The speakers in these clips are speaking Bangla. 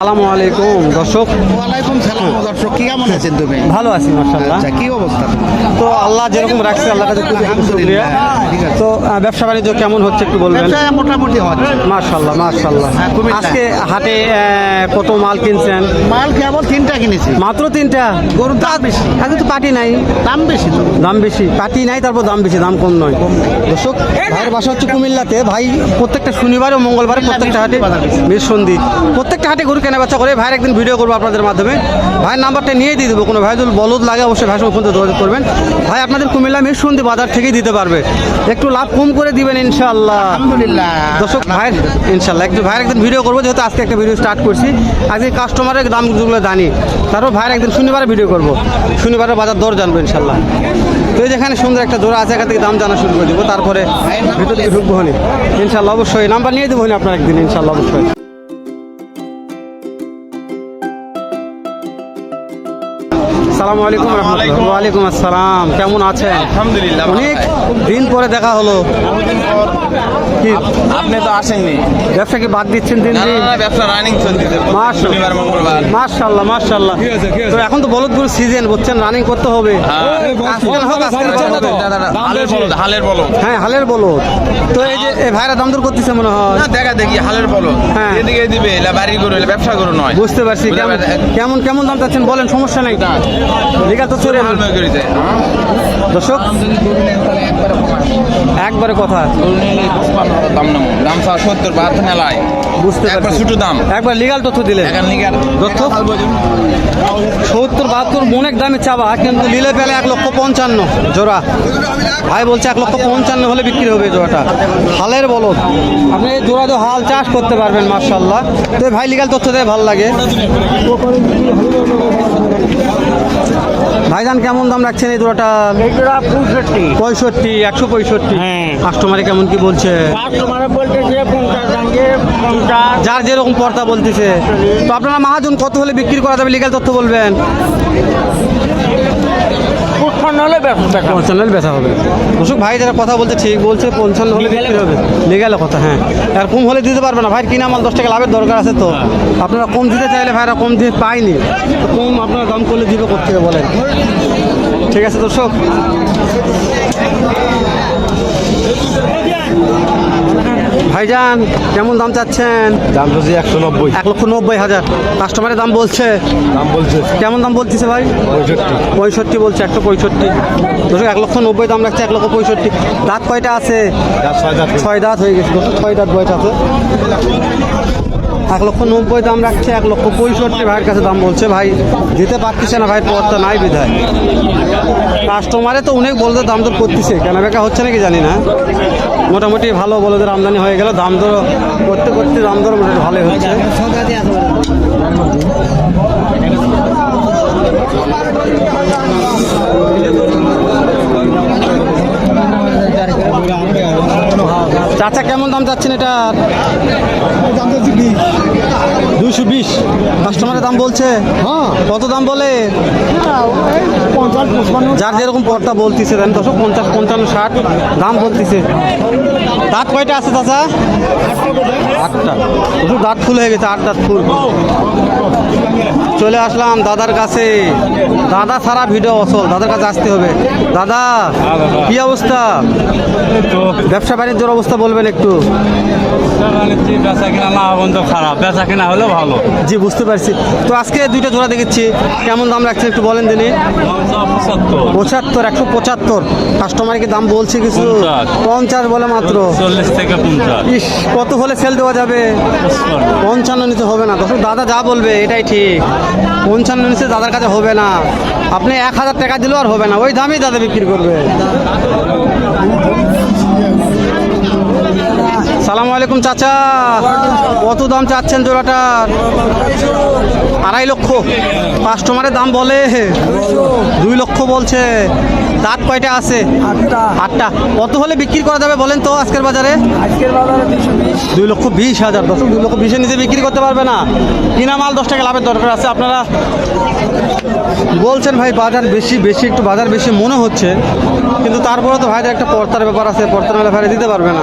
আসসালামু আলাইকুম দর্শক। ওয়ালাইকুম সালাম দর্শক কি কেমন আছেন তুমি? ভালো আছি মার্শাল্লাহ আচ্ছা কি অবস্থা? তো আল্লাহ যেরকম রাখছে আল্লাহ কাছে খুবই আছে। তো ব্যবসা বাণিজ্য কেমন হচ্ছে একটু বলবেন? ব্যবসা মোটামুটি হচ্ছে। মার্শাল্লাহ মার্শাল্লাহ হ্যাঁ, আজকে হাটে কত মাল কিনছেন? মাল কেবল তিনটা কিনেছি। মাত্র তিনটা? গরুর দাম বেশি। আগে তো পাটি নাই। দাম বেশি তো। দাম বেশি। পাটি নাই তারপর দাম বেশি দাম কম নয়। দর্শক ভাইয়ের বাসা হচ্ছে কুমিল্লাতে। ভাই প্রত্যেকটা শনিবার ও মঙ্গলবারে প্রত্যেকটা হাটে বেশ। সন্ধি প্রত্যেকটা হাটে গরু কেনা বেচা করে ভাইয়ের একদিন ভিডিও করব আপনাদের মাধ্যমে। ভাইয়ের নাম্বারটা নিয়ে দিয়ে দেবো কোনো ভাই যদি বলদ লাগে অবশ্যই ভাইয়ের সঙ্গে যোগাযোগ করবেন। ভাই আপনাদের কুমিল্লা মেষসন্ধি বাজার থেকেই দিতে পারবে। একটু লাভ কম করে দিবেন ইনশাআল্লাহ। আলহামদুলিল্লাহ। দর্শক ভাইয়ের ইনশাল্লাহ একটু ভাইয়ের একদিন ভিডিও করব যেহেতু আজকে একটা ভিডিও স্টার্ট করছি। আজকে কাস্টমারের দামগুলো জানি। তারপর ভাইয়ের একদিন শনিবারে ভিডিও করব। শনিবারে বাজার দর জানব ইনশাল্লাহ তো এই যেখানে সুন্দর একটা জোড়া আছে এখান থেকে দাম জানা শুরু করে দেবো। তারপরে ভিতর ঢুকবো হনি। ইনশাল্লাহ অবশ্যই। নাম্বার নিয়ে দেবো হনি আপনার একদিন ইনশাল্লাহ অবশ্যই। সালামু আলাইকুম রহমতুল্লাহ। ওয়ালাইকুম আসসালাম। কেমন আছেন? আলহামদুলিল্লাহ অনেক দিন পরে দেখা হলো। কি? আপনি তো আসেননি। ব্যবসা কি বাদ দিচ্ছেন দিন দিন? ব্যবসা রানিং চলতেছে। মাশাআল্লাহ। শনিবার মঙ্গলবার। মার্শাল্লাহ মার্শাল্লাহ তো এখন তো বলদগুলো সিজন বুঝছেন? রানিং করতে হবে। হালের বলদ। হ্যাঁ হালের বলো তো এই যে এই ভাইরা দাম দর করতেছে মনে হয়। না দেখা দেখি হালের বলদ। হ্যাঁ। এদিকে দিবে এলা বাড়ি গরু এলা ব্যবসা গরু নয়। বুঝতে পারছি। কেমন কেমন কেমন দাম চাচ্ছেন বলেন সমস্যা নেই। দর্শক একবারে কথা দাম নাম দাম সত্তর বাহাত্তর নেলায় বুঝতে একবার ছোট দাম। একবার লিগাল তথ্য নিগার তথ্য সত্তর বাহাত্তর অনেক দামে চাবা কিন্তু নিলে পেলে এক লক্ষ পঞ্চান্ন জোড়া। ভাই বলছে এক লক্ষ পঞ্চান্ন হলে বিক্রি হবে জোড়াটা। হালের বলদ। আপনি এই জোড়া তো হাল চাষ করতে পারবেন মার্শাল্লাহ তো ভাই লিগাল তথ্য দেয় ভালো লাগে। ভাইজান কেমন দাম রাখছেন এই দুটা পঁয়ষট্টি। একশো পঁয়ষট্টি। হ্যাঁ। কাস্টমারে কেমন কি বলছে? যার যেরকম পর্দা বলতেছে। তো আপনারা মহাজন কত হলে বিক্রি করা যাবে? লিগাল তথ্য বলবেন। পঞ্চান্ন হলে ব্যবসা পঞ্চান্ন হলে বেচা হবে। অসুখ ভাই যারা কথা বলছে, ঠিক বলছে, পঞ্চান্ন হলে দিতে হবে। লিগাল কথা হ্যাঁ। আর কম হলে দিতে পারবে না। ভাই কিনা মাল দশ টাকা লাভের দরকার আছে তো? আপনারা কম দিতে চাইলে ভাইরা কম দিয়ে পাইনি। কম আপনারা দাম করলে দিবে কোথেকে বলেন। ঠিক আছে, দর্শক। ভাইজান কেমন দাম চাচ্ছেন? দাম যদি একশো নব্বই। এক লক্ষ নব্বই হাজার। কাস্টমারের দাম বলছে। দাম বলছে। কেমন দাম বলতেছে ভাই? পঁয়ষট্টি। পঁয়ষট্টি বলছে একশো পঁয়ষট্টি। দর্শক এক লক্ষ নব্বই দাম রাখছে এক লক্ষ পঁয়ষট্টি। দাঁত কয়টা আছে? ছয় দাঁত। হয়ে গেছে। দর্শক ছয় দাঁত বয়স আছে। এক লক্ষ নব্বই দাম রাখছে এক লক্ষ পঁয়ষট্টি। ভাইয়ের কাছে দাম বলছে ভাই দিতে পারতেছে না ভাই পথটা নাই বিধায়। কাস্টমারে তো অনেক বলতে দাম তো করতেছে। কেন বেকা হচ্ছে নাকি জানি না। মোটামুটি ভালো বলদের আমদানি হয়ে গেল, দাম দর করতে করতে দাম দর মোটামুটি ভালোই হচ্ছে। চাচা কেমন দাম চাচ্ছেন এটা? দুশো বিশ। কাস্টমারের দাম বলছে? হ্যাঁ। কত দাম বলে? যার যেরকম পর্দা বলতেছে দেন দশো পঞ্চাশ পঞ্চান্ন ষাট দাম বলতেছে। দাঁত কয়টা আছে চাচা? আটটা। দাঁত ফুল হয়ে গেছে আট দাঁত ফুল। চলে আসলাম দাদার কাছে। দাদা সারা ভিডিও অসল দাদার কাছে আসতে হবে। দাদা কি অবস্থা? ব্যবসা বাণিজ্যের অবস্থা বলবেন একটু। বন্ধ খারাপ বেচা কিনা হলে ভালো। জি বুঝতে পারছি। তো আজকে দুইটা জোড়া দেখেছি। কেমন দাম রাখছেন একটু বলেন দিনই পঁচাত্তর একশো পঁচাত্তর। কাস্টমারকে দাম বলছে কিছু? পঞ্চাশ। বলে মাত্র। চল্লিশ থেকে ইস কত হলে সেল দেওয়া যাবে? পঞ্চান্ন নিচে হবে না। দর্শক দাদা যা বলবে এটাই ঠিক। পঞ্চান্ন নিচে দাদার কাছে হবে না। আপনি এক হাজার টাকা দিলেও আর হবে না। ওই দামেই দাদা বিক্রি করবে। সালাম আলাইকুম চাচা। কত দাম চাচ্ছেন জোড়াটার আড়াই লক্ষ। কাস্টমারের দাম বলে দুই লক্ষ বলছে। দাঁত কয়টা আছে? আটটা। কত হলে বিক্রি করা যাবে বলেন তো আজকের বাজারে? দুই লক্ষ বিশ হাজার দশ। দুই লক্ষ বিশের নিচে বিক্রি করতে পারবে না। কিনা মাল দশ টাকা লাভের দরকার আছে আপনারা বলছেন ভাই বাজার বেশি বেশি একটু বাজার বেশি মনে হচ্ছে। কিন্তু তারপরে তো ভাইদের একটা পর্তার ব্যাপার আছে পর্তার মেলা ভাইরা দিতে পারবে না।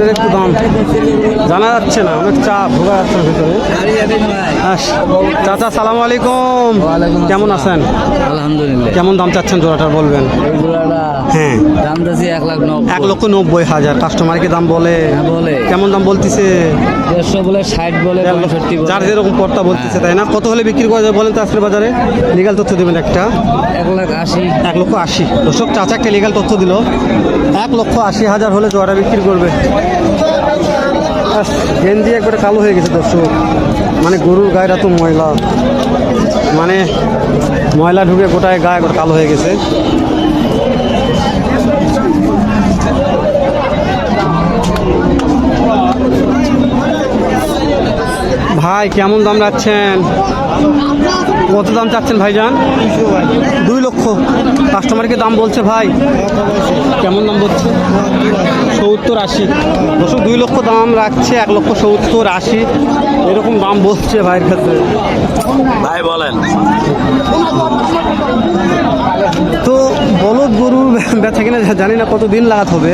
এটার একটু দাম জানা যাচ্ছে না অনেক চাপ ঢোকা যাচ্ছে ভিতরে। চাচা সালাম আলাইকুম। কেমন আছেন? আলহামদুলিল্লাহ। কেমন দাম চাচ্ছেন জোড়াটার বলবেন? হ্যাঁ। দাম দিয়েছি এক লাখ এক লক্ষ নব্বই হাজার। কাস্টমারকে দাম বলে। হ্যাঁ, কেমন দাম বলতেছে? দেড়শো বলে ষাট বলে বলে। যার যেরকম পর্তা বলতেছে তাই না? কত হলে বিক্রি করা যায় বলেন তো আজকের বাজারে? লিগাল তথ্য দেবেন একটা। এক লাখ আশি। এক লক্ষ আশি। দর্শক চাচাকে লিগাল তথ্য দিল। এক লক্ষ আশি হাজার হলে জোয়ারা বিক্রি করবে। গেঞ্জি একবারে কালো হয়ে গেছে দর্শক। মানে গরুর গায়ের এত ময়লা। মানে ময়লা ঢুকে গোটায় গায়ে একবার কালো হয়ে গেছে। ভাই, কেমন দাম রাখছেন? কত দাম চাচ্ছেন ভাইজান? দুই লক্ষ। কাস্টমারকে দাম বলছে ভাই। কেমন দাম বলছে? সত্তর আশি। বছর দুই লক্ষ দাম রাখছে, এক লক্ষ সত্তর আশি। এরকম দাম বলছে ভাইয়ের কাছে। ভাই, বলেন। তো বলদ গরুর ব্যথা কিনা জানি না কত দিন লাগাত হবে।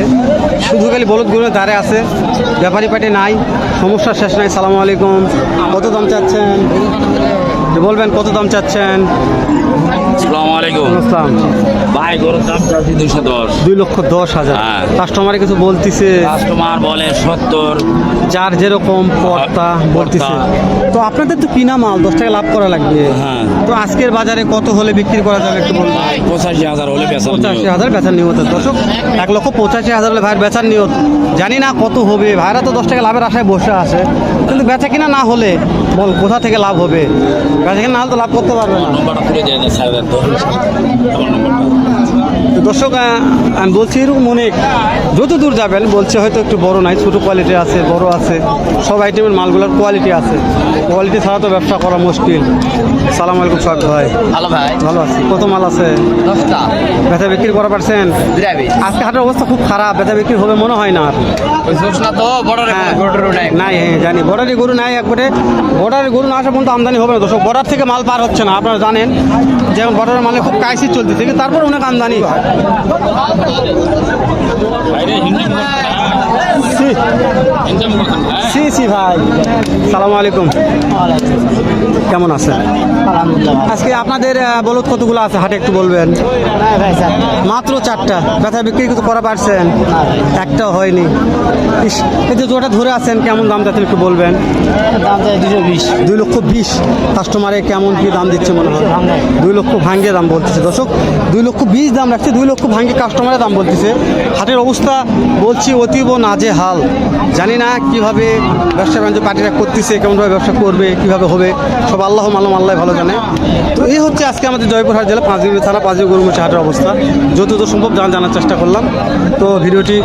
শুধু খালি বলদ গরুর ধারে আছে। ব্যাপারী পাটে নাই সমস্যার শেষ নাই, সালাম আলাইকুম। কত দাম চাচ্ছেন? বলবেন কত দাম চাচ্ছেন? আসসালামু আলাইকুম। আসসালাম। ভাই গরুর দাম চাচ্ছি দুশো দশ। দুই লক্ষ দশ হাজার। হ্যাঁ। কাস্টমারে কিছু বলতিছে? কাস্টমার বলে সত্তর। যার যেরকম পর্তা বলতিছে। তো আপনাদের তো কিনা মাল দশ টাকা লাভ করা লাগবে। হ্যাঁ। তো আজকের বাজারে কত হলে বিক্রি করা যাবে একটু বলুন। পঁচাশি হাজার হলে বেচা পঁচাশি হাজার বেচার নিয়ত। দর্শক এক লক্ষ পঁচাশি হাজার হলে ভাইয়ের বেচার নিয়ত। জানি না কত হবে। ভাইরা তো দশ টাকা লাভের আশায় বসে আছে। কিন্তু বেচা কিনা না হলে বল কোথা থেকে লাভ হবে? বেচা এখানে নাহলে তো লাভ করতে পারবে না। নম্বরটা তুলে দেয় তো আমার নম্বরটা। তো দর্শক আমি বলছি এরকম অনেক যত দূর যাবেন বলছে হয়তো একটু বড় নাই ছোটো কোয়ালিটি আছে বড় আছে সব আইটেমের মালগুলোর কোয়ালিটি আছে। কোয়ালিটি ছাড়া তো ব্যবসা করা মুশকিল। সালাম আলাইকুম সোহাগ ভাই। ভালো ভাই। ভালো আছে। কত মাল আছে? দশটা। ব্যথা বিক্রি করা পারছেন? আজকে হাটের অবস্থা খুব খারাপ ব্যথা বিক্রি হবে মনে হয় না আর। হ্যাঁ। নাই। হ্যাঁ জানি। বর্ডারি গরু নাই একবারে। বর্ডারি গরু না আসা পর্যন্ত আমদানি হবে না দর্শক। বর্ডার থেকে মাল পার হচ্ছে না আপনারা জানেন। যেমন বর্ডারের মালে খুব কাইসি চলতেছে কিন্তু তারপর অনেক আমদানি। হয় বাইরে হিন্দি সি। সি ভাই। সালাম আলাইকুম। কেমন আছেন? আজকে আপনাদের বলদ কতগুলো আছে? হাটে একটু বলবেন। মাত্র চারটা। ব্যথা বিক্রি করা পারছেন? একটাও হয়নি। এই যে জোটা ধরে আছেন কেমন দাম যাচ্ছেন একটু বলবেন? দাম দুশো বিশ। দুই লক্ষ বিশ। কাস্টমারে কেমন কি দাম দিচ্ছে মনে হয়? দুই লক্ষ ভাঙ্গে দাম বলতেছে। দর্শক দুই লক্ষ বিশ দাম রাখছে দুই লক্ষ ভাঙ্গে কাস্টমারে দাম বলতেছে। হাটের অবস্থা বলছি অতীব নাজে হাল, জানি না কীভাবে ব্যবসা বাণিজ্য পার্টিরা করতেছে, কেমনভাবে ব্যবসা করবে, কীভাবে হবে, সব আল্লাহ মালম, আল্লাহ ভালো জানে। তো এই হচ্ছে আজকে আমাদের জয়পুরহাট জেলা পাঁচ পাঁচবিবি থানা পাঁচবিবি গরুমুচি হাটের অবস্থা। যতদূর সম্ভব জানা জানার চেষ্টা করলাম। তো ভিডিওটি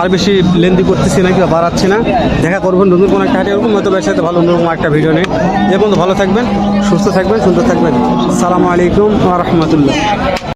আর বেশি লেন্দি করতেছি না কিংবা বাড়াচ্ছি না। দেখা করবেন নতুন কোনো একটা হাটে, এরকম হয়তো ব্যবসাতে ভালো অন্যরকম একটা ভিডিও নেই এ ভালো থাকবেন, সুস্থ থাকবেন, সুন্দর থাকবেন। সালামু আলাইকুম রহমতুল্লাহ।